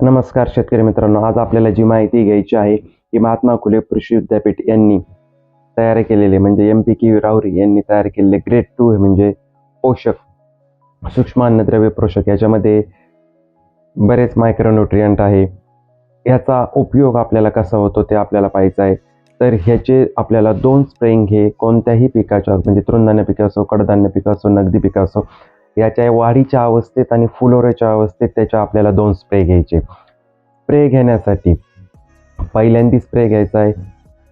नमस्कार शेतकरी मित्रांनो आज आपल्याला जी माहिती घ्यायची आहे की महात्मा फुले कृषी विद्यापीठ यांनी तयार केलेले म्हणजे एम पी के राहुरी यांनी तयार केलेले ग्रेड टू म्हणजे पोषक सूक्ष्म अन्नद्रव्य पोषक. याच्यामध्ये बरेच मायक्रोन्युट्रियंट आहे. ह्याचा उपयोग आपल्याला कसा होतो ते आपल्याला पाहायचं आहे. तर ह्याचे आपल्याला दोन स्प्रेंग हे कोणत्याही पिकाच्या म्हणजे तृणधान्य पिक असो कडधान्य पिक असो नगदी पिक असो याच्या वाढीच्या अवस्थेत आणि फुलोऱ्याच्या अवस्थेत त्याच्या आपल्याला दोन स्प्रे घ्यायचे. स्प्रे घेण्यासाठी पहिल्यांदी स्प्रे घ्यायचा आहे.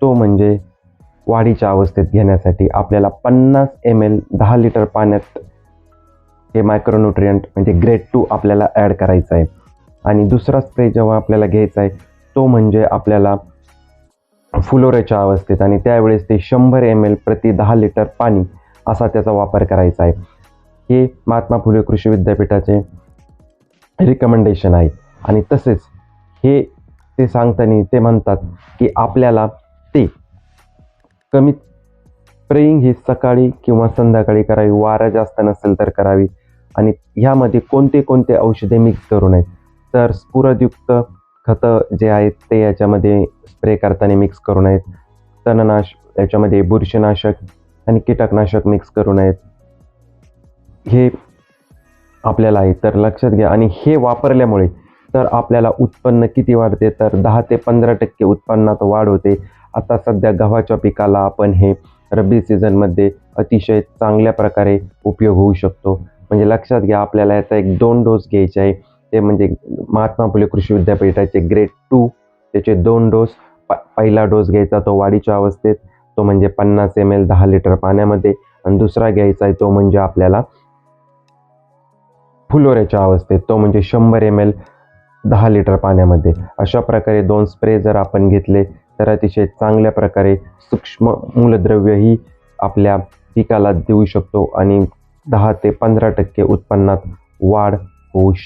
तो म्हणजे वाढीच्या अवस्थेत घेण्यासाठी आपल्याला पन्नास एम एल दहा लिटर पाण्यात हे मायक्रोन्युट्रियंट म्हणजे ग्रेड टू आपल्याला ॲड करायचा आहे. आणि दुसरा स्प्रे जेव्हा आपल्याला घ्यायचा आहे तो म्हणजे आपल्याला फुलोऱ्याच्या अवस्थेत आणि त्यावेळेस ते शंभर एम एल प्रति दहा लिटर पाणी असा त्याचा वापर करायचा आहे. हे महात्मा फुले कृषी विद्यापीठाचे रिकमेंडेशन आहे आणि तसेच हे ते सांगताना ते म्हणतात की आपल्याला ते कमीत स्प्रेइंग ही सकाळी किंवा संध्याकाळी करावी वारा जास्त नसेल तर करावी. आणि ह्यामध्ये कोणते कोणते औषधे मिक्स करू नयेत तर स्फुरदयुक्त खतं जे आहेत ते याच्यामध्ये स्प्रे करताना मिक्स करू नयेत. तणनाश याच्यामध्ये बुरशीनाशक आणि कीटकनाशक मिक्स करू नयेत. हे आपल्याला आहे. तर लक्षात घ्या. आणि हे वापरल्यामुळे तर आपल्याला उत्पन्न किती वाढते? तर दहा ते पंधरा टक्के उत्पन्नात वाढ होते. आता सध्या गव्हाच्या पिकाला आपण हे रब्बी सीझनमध्ये अतिशय चांगल्या प्रकारे उपयोग होऊ शकतो. म्हणजे लक्षात घ्या आपल्याला याचा एक दोन डोस घ्यायचे आहे. ते म्हणजे महात्मा फुले कृषी विद्यापीठाचे ग्रेड टू त्याचे दोन डोस. प पहिला डोस घ्यायचा तो वाढीच्या अवस्थेत. तो म्हणजे पन्नास एम एल दहा लिटर पाण्यामध्ये. आणि दुसरा घ्यायचा आहे तो म्हणजे आपल्याला फुलोऱ्याच्या अवस्थेत तो म्हणजे शंभर एम एल दहा लिटर पाण्यामध्ये. अशा प्रकारे दोन स्प्रे जर आपण घेतले तर अतिशय चांगल्या प्रकारे सूक्ष्म मूलद्रव्यही आपल्या पिकाला देऊ शकतो आणि दहा ते पंधरा टक्के उत्पन्नात वाढ होऊ शकते.